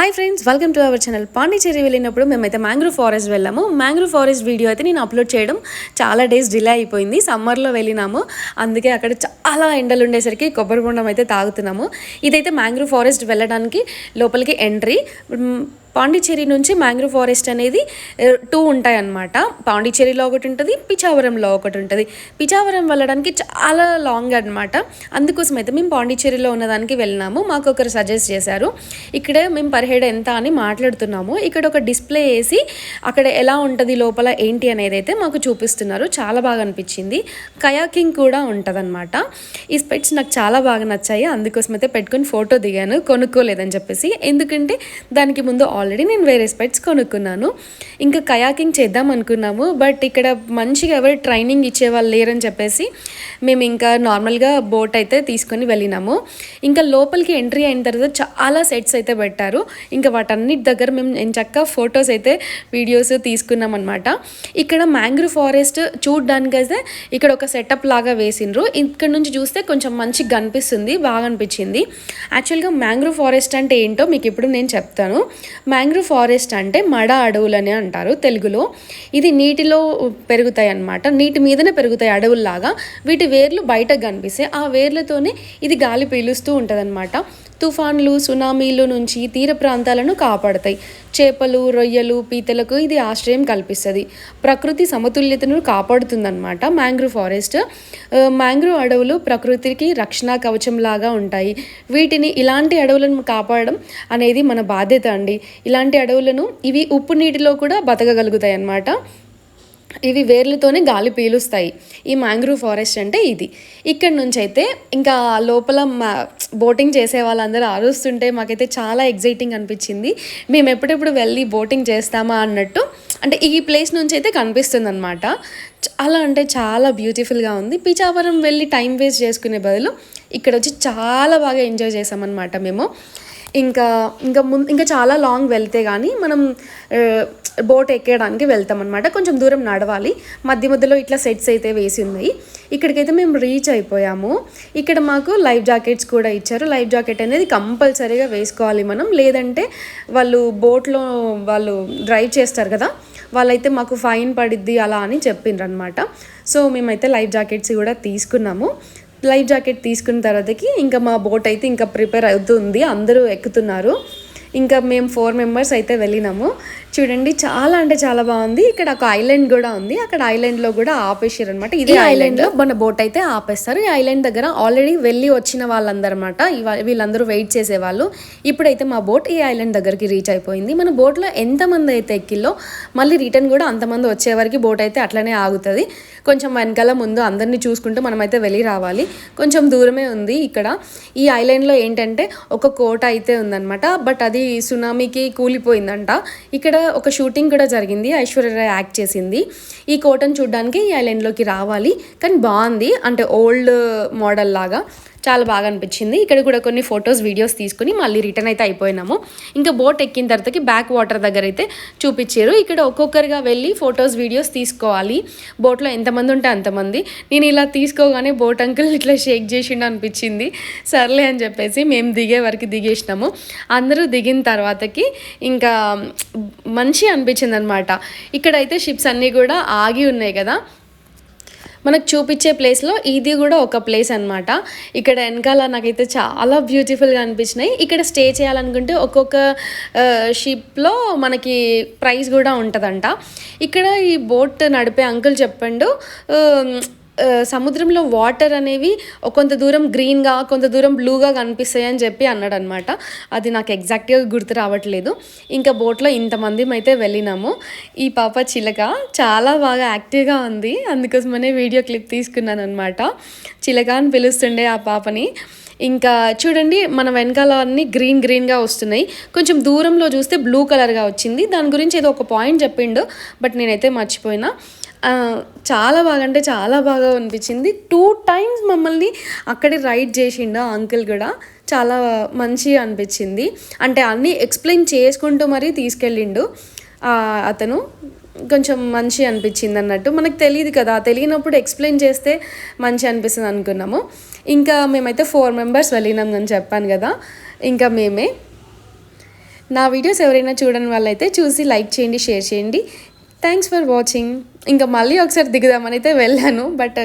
Hi friends welcome to our channel Pondicherry వెళ్ళినప్పుడు మేమైతే mangrove forest వెళ్ళాము. మ్యాంగ్రూవ్ ఫారెస్ట్ వీడియో అయితే నేను అప్లోడ్ చేయడం చాలా డేస్ డిలే అయిపోయింది. సమ్మర్లో వెళ్ళినాము. అందుకే అక్కడ చాలా ఎండలు ఉండేసరికి కొబ్బరి బొండం అయితే తాగుతున్నాము. ఇదైతే మ్యాంగ్రూవ్ ఫారెస్ట్ వెళ్ళడానికి లోపలికి ఎంట్రీ పాండిచ్చేరి నుంచి మ్యాంగ్రోవ్ ఫారెస్ట్ అనేది టూ ఉంటాయి అన్నమాట పాండిచ్చేరిలో ఒకటి ఉంటుంది పిచావరంలో ఒకటి ఉంటుంది. పిచావరం వెళ్ళడానికి చాలా లాంగ్ అనమాట అందుకోసం అయితే మేము పాండిచ్చేరిలో ఉన్నదానికి వెళ్ళినాము. మాకు ఒకరు సజెస్ట్ చేశారు. ఇక్కడే మేము పర్ హెడ్ ఎంత అని మాట్లాడుతున్నాము. ఇక్కడ ఒక డిస్ప్లే వేసి అక్కడ ఎలా ఉంటుంది లోపల ఏంటి అనేది అయితే మాకు చూపిస్తున్నారు. చాలా బాగా అనిపించింది. కయాకింగ్ కూడా ఉంటుందన్నమాట. ఈ స్పెట్స్ నాకు చాలా బాగా నచ్చాయి. అందుకోసం అయితే పెట్టుకొని ఫోటో దిగాను. కొనుక్కోలేదని చెప్పేసి. ఎందుకంటే దానికి ముందు ఆల్రెడీ నేను వేరే స్పెట్స్ కొనుక్కున్నాను. ఇంకా కయాకింగ్ చేద్దాం అనుకున్నాము. బట్ ఇక్కడ మంచిగా ఎవరు ట్రైనింగ్ ఇచ్చేవాళ్ళు లేరని చెప్పేసి మేము ఇంకా నార్మల్గా బోట్ అయితే తీసుకొని వెళ్ళినాము. ఇంకా లోపలికి ఎంట్రీ అయిన తర్వాత చాలా సెట్స్ అయితే పెట్టారు. ఇంకా వాటన్నిటి దగ్గర మేము ఎంచక్క ఫొటోస్ అయితే వీడియోస్ తీసుకున్నాం అనమాట ఇక్కడ మ్యాంగ్రూవ్ ఫారెస్ట్ చూడడానికి అయితే ఇక్కడ ఒక సెటప్ లాగా వేసిండ్రు. ఇక్కడ నుంచి చూస్తే కొంచెం మంచిగా కనిపిస్తుంది బాగా అనిపించింది. యాక్చువల్గా మ్యాంగ్రూవ్ ఫారెస్ట్ అంటే ఏంటో మీకు ఇప్పుడు నేను చెప్తాను. మ్యాంగ్రూవ్ ఫారెస్ట్ అంటే మడ అడవులని అంటారు తెలుగులో. ఇది నీటిలో పెరుగుతాయి అన్నమాట నీటి మీదనే పెరుగుతాయి అడవుల్లాగా. వీటి వేర్లు బయటకు కనిపిస్తాయి. ఆ వేర్లతోనే ఇది గాలి పీలుస్తూ ఉంటుందన్నమాట. తుఫాన్లు సునామీలు నుంచి తీర ప్రాంతాలను కాపాడతాయి. చేపలు రొయ్యలు పీతలకు ఇది ఆశ్రయం కల్పిస్తుంది. ప్రకృతి సమతుల్యతను కాపాడుతుందన్నమాట మ్యాంగ్రూవ్ ఫారెస్ట్. మ్యాంగ్రూవ్ అడవులు ప్రకృతికి రక్షణ కవచం లాగా ఉంటాయి. వీటిని ఇలాంటి అడవులను కాపాడడం అనేది మన బాధ్యత అండి. ఇలాంటి అడవులను ఇవి ఉప్పు నీటిలో కూడా బతకగలుగుతాయి అన్నమాట ఇవి వేర్లతోనే గాలి పీలుస్తాయి. ఈ మ్యాంగ్రూవ్ ఫారెస్ట్ అంటే ఇది. ఇక్కడ నుంచి అయితే ఇంకా లోపల మా బోటింగ్ చేసే వాళ్ళందరూ అరుస్తుంటే మాకైతే చాలా ఎగ్జైటింగ్ అనిపించింది. మేము ఎప్పుడెప్పుడు వెళ్ళి బోటింగ్ చేస్తామా అన్నట్టు అంటే ఈ ప్లేస్ నుంచి అయితే కనిపిస్తుంది అనమాట చాలా అంటే చాలా బ్యూటిఫుల్గా ఉంది. పిచాపురం వెళ్ళి టైం వేస్ట్ చేసుకునే బదులు ఇక్కడ వచ్చి చాలా బాగా ఎంజాయ్ చేసామన్నమాట మేము. ఇంకా ఇంకా ముందు ఇంకా చాలా లాంగ్ వెళ్తే కానీ మనం బోట్ ఎక్కడానికి వెళ్తాం అనమాట కొంచెం దూరం నడవాలి. మధ్య మధ్యలో ఇట్లా సెట్స్ అయితే వేసి ఉన్నాయి. ఇక్కడికైతే మేము రీచ్ అయిపోయాము. ఇక్కడ మాకు లైఫ్ జాకెట్స్ కూడా ఇచ్చారు. లైఫ్ జాకెట్ అనేది కంపల్సరీగా వేసుకోవాలి మనం. లేదంటే వాళ్ళు బోట్లో వాళ్ళు డ్రైవ్ చేస్తారు కదా వాళ్ళైతే మాకు ఫైన్ పడిద్ది అలా అని చెప్పిండ్రు అనమాట సో మేమైతే లైఫ్ జాకెట్స్ కూడా తీసుకున్నాము. లైఫ్ జాకెట్ తీసుకున్న తర్వాతకి ఇంకా మా బోట్ అయితే ఇంకా ప్రిపేర్ అవుతుంది అందరూ ఎక్కుతున్నారు. ఇంకా మేము ఫోర్ మెంబర్స్ అయితే వెళ్ళినాము. చూడండి చాలా అంటే చాలా బాగుంది. ఇక్కడ ఒక ఐలాండ్ కూడా ఉంది. అక్కడ ఐలాండ్లో కూడా ఆపేసారు అనమాట ఇది ఐలాండ్. లో మన బోట్ అయితే ఆపేస్తారు. ఈ ఐలాండ్ దగ్గర ఆల్రెడీ వెళ్ళి వచ్చిన వాళ్ళందరూ అనమాట వీళ్ళందరూ వెయిట్ చేసేవాళ్ళు. ఇప్పుడైతే మా బోట్ ఈ ఐలాండ్ దగ్గరికి రీచ్ అయిపోయింది. మన బోట్లో ఎంతమంది అయితే ఎక్కిల్లో మళ్ళీ రిటర్న్ కూడా అంతమంది వచ్చే వరకు బోట్ అయితే అట్లనే ఆగుతుంది. కొంచెం వెనకాల ముందు అందరినీ చూసుకుంటూ మనమైతే వెళ్ళి రావాలి. కొంచెం దూరమే ఉంది ఇక్కడ. ఈ ఐలాండ్లో ఏంటంటే ఒక కోట అయితే ఉందన్నమాట. బట్ అది సునామీకి కూలిపోయిందంట. ఇక్కడ ఒక షూటింగ్ కూడా జరిగింది. ఐశ్వర్యరాయ్ యాక్ట్ చేసింది. ఈ కోటను చూడడానికి ఈ ఐలాండ్లోకి రావాలి. కానీ బాగుంది. అంటే ఓల్డ్ మోడల్ లాగా. చాలా బాగా అనిపించింది. ఇక్కడ కూడా కొన్ని ఫొటోస్ వీడియోస్ తీసుకుని మళ్ళీ రిటర్న్ అయితే అయిపోయినాము. ఇంకా బోట్ ఎక్కిన తర్వాతకి బ్యాక్ వాటర్ దగ్గర అయితే చూపించారు. ఇక్కడ ఒక్కొక్కరిగా వెళ్ళి ఫొటోస్ వీడియోస్ తీసుకోవాలి. బోట్లో ఎంతమంది ఉంటే అంతమంది. నేను ఇలా తీసుకోగానే బోట్ అంకుల్ ఇట్లా షేక్ చేసిండు అనిపించింది. సర్లే అని చెప్పేసి మేము దిగే వరకు దిగేసినాము. అందరూ దిగిన తర్వాతకి ఇంకా మంచి అనిపించింది అనమాట ఇక్కడైతే షిప్స్ అన్నీ కూడా ఆగి ఉన్నాయి కదా. మనకు చూపించే ప్లేస్లో ఇది కూడా ఒక ప్లేస్ అన్నమాట. ఇక్కడ వెనకాల నాకైతే చాలా బ్యూటిఫుల్గా అనిపించినాయి. ఇక్కడ స్టే చేయాలనుకుంటే ఒక్కొక్క షిప్లో మనకి ప్రైస్ కూడా ఉంటుందంట. ఇక్కడ ఈ బోట్ నడిపే అంకుల్ చెప్పండు సముద్రంలో వాటర్ అనేవి కొంత దూరం గ్రీన్గా కొంత దూరం బ్లూగా కనిపిస్తాయి అని చెప్పి అన్నాడు అనమాట అది నాకు ఎగ్జాక్ట్గా గుర్తు రావట్లేదు. ఇంకా బోట్లో ఇంతమంది అయితే వెళ్ళినాము. ఈ పాప చిలక చాలా బాగా యాక్టివ్గా ఉంది. అందుకోసమనే వీడియో క్లిప్ తీసుకున్నాను అనమాట చిలక అని పిలుస్తుండే ఆ పాపని. ఇంకా చూడండి మన వెనకాల అన్ని గ్రీన్ గ్రీన్గా వస్తున్నాయి. కొంచెం దూరంలో చూస్తే బ్లూ కలర్గా వచ్చింది. దాని గురించి ఏదో ఒక పాయింట్ చెప్పిండు బట్ నేనైతే మర్చిపోయినా. చాలా బాగా అంటే చాలా బాగా అనిపించింది. టూ టైమ్స్ మమ్మల్ని అక్కడే రైడ్ చేసిండు ఆ అంకుల్ కూడా. చాలా మంచిగా అనిపించింది. అంటే అన్నీ ఎక్స్ప్లెయిన్ చేసుకుంటూ మరీ తీసుకెళ్ళిండు. అతను కొంచెం మంచి అనిపించింది అన్నట్టు. మనకు తెలియదు కదా తెలియనప్పుడు ఎక్స్ప్లెయిన్ చేస్తే మంచి అనిపిస్తుంది అనుకున్నాము. ఇంకా మేమైతే ఫోర్ మెంబర్స్ వెళ్ళినాం అని చెప్పాను కదా. ఇంకా మేమే. నా వీడియోస్ ఎవరైనా చూడని వాళ్ళైతే చూసి లైక్ చేయండి షేర్ చేయండి. థ్యాంక్స్ ఫర్ వాచింగ్ ఇంకా మళ్ళీ ఒకసారి దిగుదామని అయితే వెళ్ళాను బట్